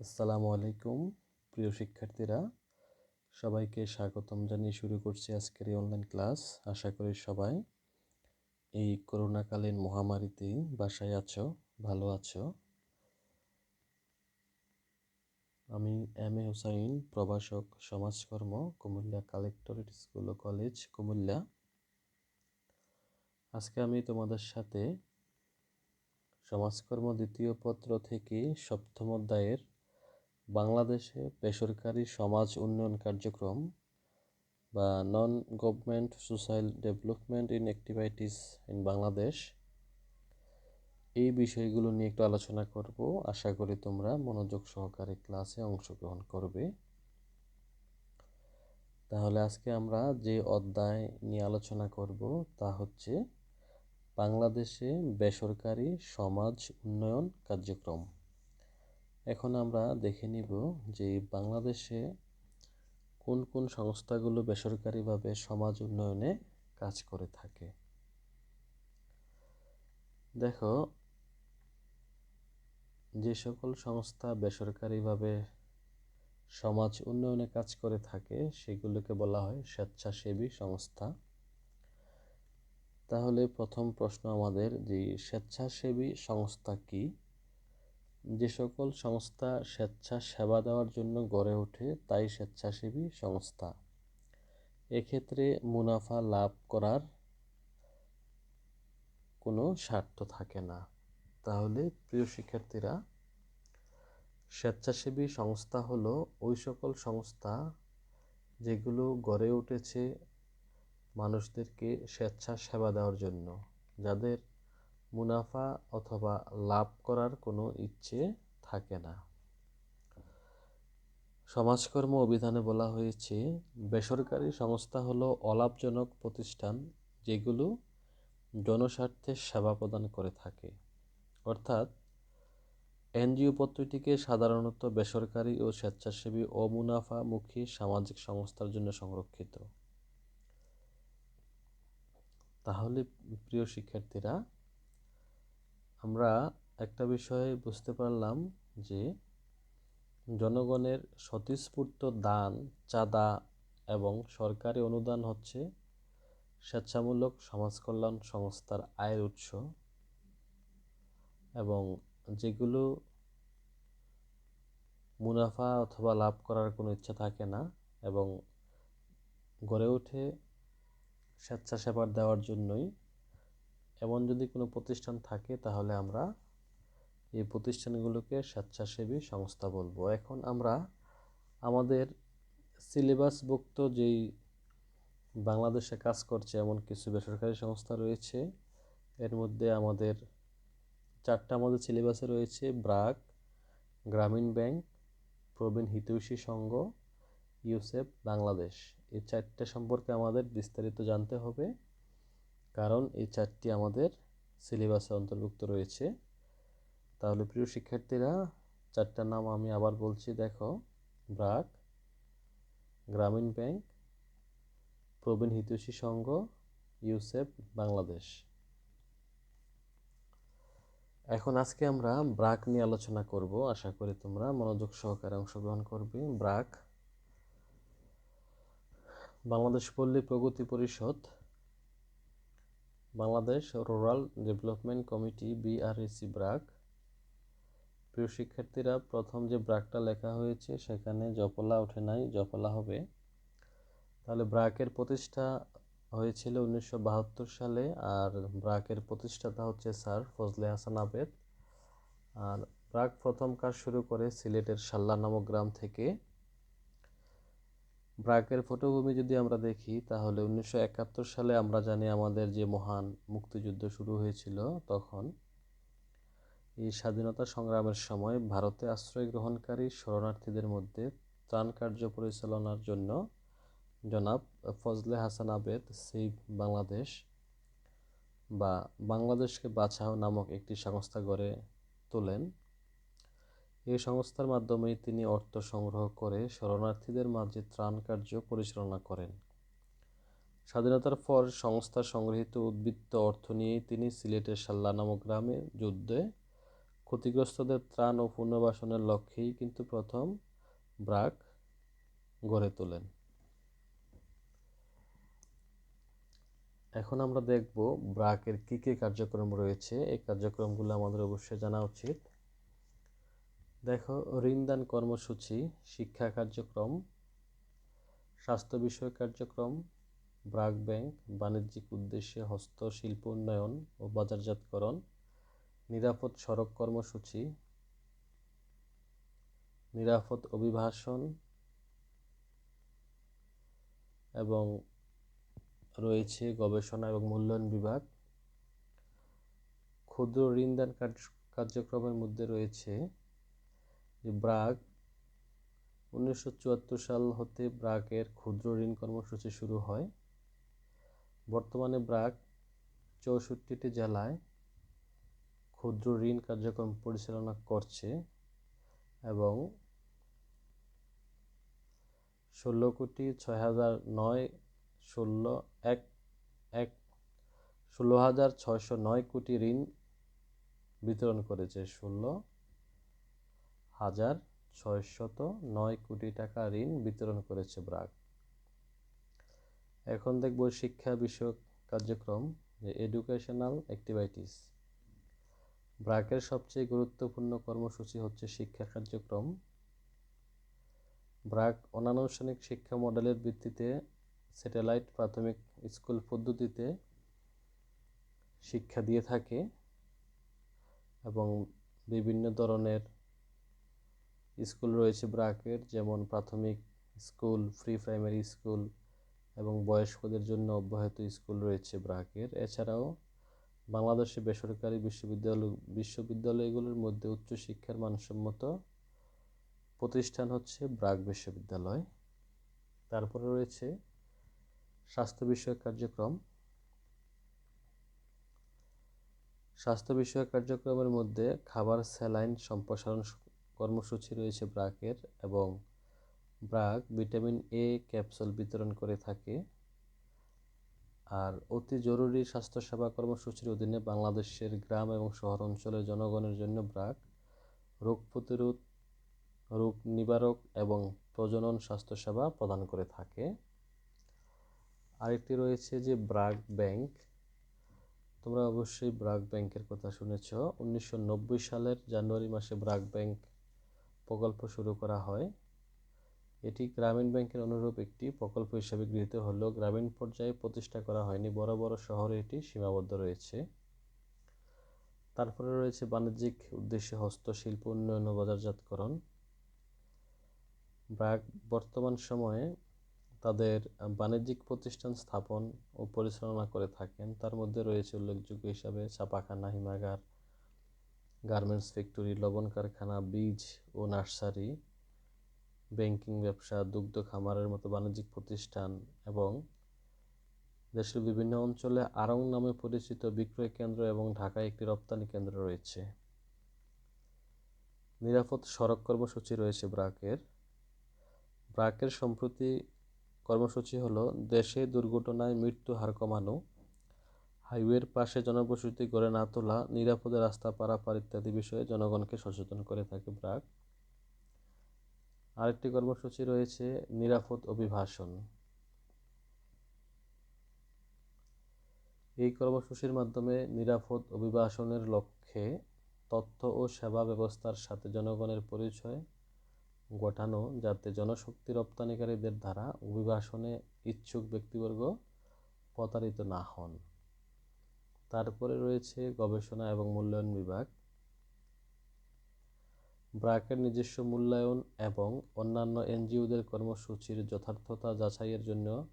আসসালামু আলাইকুম, প্রিয় শিক্ষার্থীরা। সবাইকে স্বাগতম জানিয়ে শুরু করছি আজকের এই অনলাইন ক্লাস আশা করি সবাই এই করোনাকালীন মহামারীতে বাসায় আছো, ভালো আছো। আমি এম এ হুসাইন, প্রভাষক, সমাজকর্ম, কুমিল্লা কালেক্টরেট স্কুল ও কলেজ, কুমিল্লা। আজকে আমি তোমাদের সাথে সমাজকর্ম দ্বিতীয় পত্র থেকে সপ্তম অধ্যায়ের বাংলাদেশে বেসরকারি সমাজ উন্নয়ন কার্যক্রম বা non government social development in activities in Bangladesh এই বিষয়গুলো নিয়ে একটু আলোচনা করব। আশা করি তোমরা মনোযোগ সহকারে ক্লাসে অংশগ্রহণ করবে। তাহলে আজকে আমরা যে অধ্যায় নিয়ে আলোচনা করব তা হচ্ছে বাংলাদেশে বেসরকারি সমাজ উন্নয়ন কার্যক্রম। এখন আমরা দেখে নিব যে বাংলাদেশে কোন কোন সংস্থাগুলো বেসরকারিভাবে সমাজ উন্নয়নে কাজ করে থাকে। দেখো, যে সকল সংস্থা বেসরকারিভাবে সমাজ উন্নয়নে কাজ করে থাকে, সেগুলোকে বলা হয় স্বেচ্ছাসেবী সংস্থা। তাহলে প্রথম প্রশ্ন আমাদের যে স্বেচ্ছাসেবী সংস্থা কি? যে সকল সংস্থা স্বেচ্ছা সেবা দেওয়ার জন্য গড়ে ওঠে, তাই স্বেচ্ছাসেবী সংস্থা। এক্ষেত্রে মুনাফা লাভ করার কোনো স্বার্থ থাকে না। তাহলে প্রিয় শিক্ষার্থীরা, স্বেচ্ছাসেবী সংস্থা হলো ওই সকল সংস্থা যেগুলো গড়ে উঠেছে মানুষদেরকে স্বেচ্ছা সেবা দেওয়ার জন্য, যাদের মুনাফা অথবা লাভ করার কোনো ইচ্ছে থাকে না। সমাজকর্ম অভিধানে বলা হয়েছে, বেসরকারি সংস্থা হলো অলাভজনক প্রতিষ্ঠান যেগুলো জনস্বার্থে সেবা প্রদান করে থাকে। অর্থাৎ, এনজিও পত্রটিকে সাধারণত বেসরকারি ও স্বেচ্ছাসেবী অমুনাফামুখী সামাজিক সংস্থার জন্য সংরক্ষিত। তাহলে, প্রিয় শিক্ষার্থীরা আমরা একটা বিষয় বুঝতে পারলাম যে জনগণের স্বতঃস্ফূর্ত দান, চাঁদা এবং সরকারি অনুদান হচ্ছে স্বেচ্ছামূলক সমাজকল্যাণ সংস্থার আয়ের উৎস এবং যেগুলো মুনাফা অথবা লাভ করার কোনো ইচ্ছা থাকে না এবং গড়ে ওঠে স্বেচ্ছাসেবার দেওয়ার জন্যই এমন যদি কোনো প্রতিষ্ঠান থাকে, তাহলে আমরা এই প্রতিষ্ঠানগুলোকে স্বেচ্ছাসেবী সংস্থা বলব। এখন আমরা আমাদের সিলেবাসভুক্ত যেই বাংলাদেশে কাজ করছে, এমন কিছু বেসরকারি সংস্থা রয়েছে। এর মধ্যে আমাদের চারটা আমাদের সিলেবাসে রয়েছে ব্রাক গ্রামীণ ব্যাংক, প্রবীণ হিতৈষী সংঘ, ইউসেফ, বাংলাদেশ। এই চারটে সম্পর্কে আমাদের বিস্তারিত জানতে হবে। কারণ এই চারটি আমাদের সিলেবাসে অন্তর্ভুক্ত রয়েছে। তাহলে প্রিয় শিক্ষার্থীরা চারটার নাম আমি আবার বলছি, দেখো, ব্রাক, গ্রামীণ ব্যাংক, প্রবীণ হিতৈষী সংঘ, ইউসেফ, বাংলাদেশ। এখন আজকে আমরা ব্রাক নিয়ে আলোচনা করব। আশা করি তোমরা মনোযোগ সহকারে অংশগ্রহণ করবে। BRAC, Bangladesh Palli Pragati Parishad Bangladesh rural development committee, BRAC BRAC. প্রিয় শিক্ষার্থীরা, প্রথম যে ব্রাকটা লেখা হয়েছে, সেখানে জপলা ওঠে নাই, জপলা হবে। তাহলে ব্রাকের প্রতিষ্ঠা হয়েছিল উনিশশো বাহাত্তর সালে, আর ব্রাকের প্রতিষ্ঠাতা হচ্ছে স্যার ফজলে হাসান আবেদ। আর ব্রাক প্রথম কাজ শুরু করে সিলেটের সাল্লা নামক গ্রাম থেকে। ব্রাকের পটভূমি যদি আমরা দেখি, তাহলে উনিশশো একাত্তর সালে আমরা জানি আমাদের যে মহান মুক্তিযুদ্ধ শুরু হয়েছিল তখন। এই স্বাধীনতা সংগ্রামের সময় ভারতে আশ্রয় গ্রহণকারী শরণার্থীদের মধ্যে ত্রাণ কার্য পরিচালনার জন্য জনাব ফজলে হাসান আবেদ সেই বাংলাদেশ বা বাংলাদেশকে বাঁচাও নামক একটি সংস্থা গড়ে তোলেন। এই সংস্থার মাধ্যমে তিনি অর্থ সংগ্রহ করে শরণার্থীদের মাঝে ত্রাণ কার্য পরিচালনা করেন। স্বাধীনতার পর সংস্থা সংগৃহীত উদ্বৃত্ত অর্থ নিয়েই তিনি সিলেটের সাল্লা নামক গ্রামে যুদ্ধে ক্ষতিগ্রস্তদের ত্রাণ ও পুনর্বাসনের লক্ষ্যেই কিন্তু প্রথম ব্রাক গড়ে তোলেন। এখন আমরা দেখব ব্রাকের কী কী কার্যক্রম রয়েছে। এই কার্যক্রমগুলো আমাদের অবশ্যই জানা উচিত। দেখো, ঋণদান কর্মসূচি, শিক্ষা কার্যক্রম, স্বাস্থ্য বিষয়ক কার্যক্রম ব্রাক ব্যাংক, বাণিজ্যিক উদ্দেশ্যে হস্তশিল্প উন্নয়ন ও বাজারজাতকরণ, নিরাপদ সড়ক কর্মসূচি, নিরাপদ অভিবাসন এবং রয়েছে গবেষণা এবং মূল্যায়ন বিভাগ। ক্ষুদ্র ঋণদান কার্যক্রমের মধ্যে রয়েছে যে ব্রাক উনিশশো চুয়াত্তর সাল হতে ব্রাকের ক্ষুদ্র ঋণ কর্মসূচি শুরু হয়। বর্তমানে ব্রাক চৌষট্টিটি জেলায় ক্ষুদ্র ঋণ কার্যক্রম পরিচালনা করছে এবং ষোলো কোটি ছয় হাজার নয় ষোলো এক এক, ষোলো হাজার ছয়শো নয় কোটি ঋণ বিতরণ করেছে। ষোলো হাজার ছয়শত নয় কোটি টাকা ঋণ বিতরণ করেছে ব্রাক। এখন দেখব শিক্ষা বিষয়ক কার্যক্রম, যে এডুকেশনাল অ্যাক্টিভিটিস ব্রাকের সবচেয়ে গুরুত্বপূর্ণ কর্মসূচি হচ্ছে শিক্ষা কার্যক্রম। ব্রাক অনানুষ্ঠানিক শিক্ষা মডেলের ভিত্তিতে স্যাটেলাইট প্রাথমিক স্কুল পদ্ধতিতে শিক্ষা দিয়ে থাকে এবং বিভিন্ন ধরনের স্কুল রয়েছে ব্রাকের যেমন প্রাথমিক স্কুল ফ্রি প্রাইমারি স্কুল এবং বয়স্কদের জন্য অব্যাহত স্কুল রয়েছে ব্রাকের এছাড়াও বাংলাদেশে বেসরকারি বিশ্ববিদ্যালয়, বিশ্ববিদ্যালয়গুলোর মধ্যে উচ্চশিক্ষার মানসম্মত প্রতিষ্ঠান হচ্ছে ব্রাক বিশ্ববিদ্যালয়। তারপরে রয়েছে স্বাস্থ্য বিষয়ক কার্যক্রম। স্বাস্থ্য বিষয়ক কার্যক্রমের মধ্যে খাবার, স্যালাইন, সম্প্রসারণ কর্মসূচি রয়েছে ব্রাকের এবং ব্রাক ভিটামিন এ ক্যাপসুল বিতরণ করে থাকে। আর অতি জরুরি স্বাস্থ্যসেবা কর্মসূচির অধীনে বাংলাদেশের গ্রাম এবং শহর অঞ্চলের জনগণের জন্য ব্রাক রোগ প্রতিরোধ, রোগ নিবারক এবং প্রজনন স্বাস্থ্যসেবা প্রদান করে থাকে। আরেকটি রয়েছে যে ব্রাক ব্যাংক। তোমরা অবশ্যই ব্রাক ব্যাংকের কথা শুনেছ। উনিশশো নব্বই সালের জানুয়ারি মাসে ব্রাক ব্যাংক প্রকল্প শুরু করা হয়। এটি গ্রামীণ ব্যাংকের অনুরূপ একটি প্রকল্প হিসেবে গৃহীত হলেও গ্রামীণ পর্যায়ে প্রতিষ্ঠা করা হয়নি। বড় বড় শহরে এটি সীমাবদ্ধ রয়েছে। তারপরে রয়েছে বাণিজ্যিক উদ্দেশ্যে হস্তশিল্প উন্নয়ন ও বাজারজাতকরণ। ব্রাক বর্তমান সময়ে তাদের বাণিজ্যিক প্রতিষ্ঠান স্থাপন ও পরিচালনা করে থাকেন। তার মধ্যে রয়েছে উল্লেখযোগ্য হিসাবে ছাপাখানা হিমাগার গার্মেন্টস ফ্যাক্টরি লবণ কারখানা, বীজ ও নার্সারি ব্যাংকিং ব্যবসা, দুগ্ধ, খামারের মতো বাণিজ্যিক প্রতিষ্ঠান এবং দেশের বিভিন্ন অঞ্চলে আরং নামে পরিচিত বিক্রয় কেন্দ্র এবং ঢাকায় একটি রপ্তানি কেন্দ্র রয়েছে। নিরাপদ সড়ক কর্মসূচি রয়েছে ব্রাকের। ব্রাকের সম্প্রতি কর্মসূচি হলো, দেশে দুর্ঘটনায় মৃত্যু হার কমানো হাইওয়ের পাশে জনবসতি গড়ে না তোলা, নিরাপদে রাস্তা, পারাপার ইত্যাদি বিষয়ে জনগণকে সচেতন করে থাকে ব্রাক। আরেকটি কর্মসূচি রয়েছে, নিরাপদ অভিবাসন। এই কর্মসূচির মাধ্যমে নিরাপদ অভিবাসনের লক্ষ্যে তথ্য ও সেবা ব্যবস্থার সাথে জনগণের পরিচয় ঘটানো, যাতে জনশক্তি রপ্তানিকারীদের দ্বারা অভিবাসনে ইচ্ছুক ব্যক্তিবর্গ প্রতারিত না হন। তারপরে রয়েছে গবেষণা এবং মূল্যায়ন বিভাগ। ব্রাকের নিজস্ব মূল্যায়ন এবং অন্যান্য এনজিওদের কর্মসূচির যথার্থতা যাচাইয়ের জন্য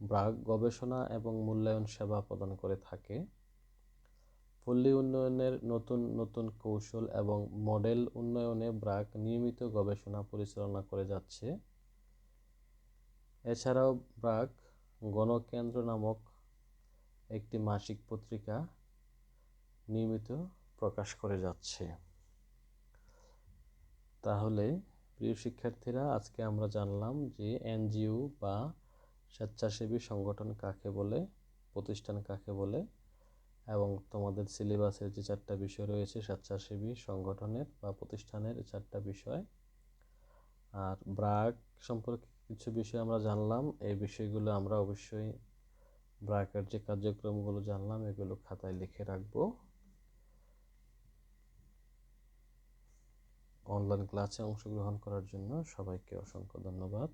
ব্রাক গবেষণা এবং মূল্যায়ন সেবা প্রদান করে থাকে। পল্লী উন্নয়নের নতুন নতুন কৌশল এবং মডেল উন্নয়নে ব্রাক নিয়মিত গবেষণা পরিচালনা করে যাচ্ছে। এছাড়াও ব্রাক গণকেন্দ্র নামক একটি মাসিক পত্রিকা নিয়মিত প্রকাশ করে যাচ্ছে। তাহলে প্রিয় শিক্ষার্থীরা, আজকে আমরা জানলাম যে এনজিও বা স্বেচ্ছাসেবী সংগঠন কাকে বলে, প্রতিষ্ঠান কাকে বলে এবং তোমাদের সিলেবাসের যে চারটা বিষয় রয়েছে, স্বেচ্ছাসেবী সংগঠনের বা প্রতিষ্ঠানের চারটা বিষয় আর ব্রাক সম্পর্কে কিছু বিষয় আমরা জানলাম। এই বিষয়গুলো আমরা অবশ্যই ব্রাকের যে কার্যক্রমগুলো জানলাম, এগুলো খাতায় লিখে রাখব। অনলাইন ক্লাসে অংশগ্রহণ করার জন্য সবাইকে অসংখ্য ধন্যবাদ।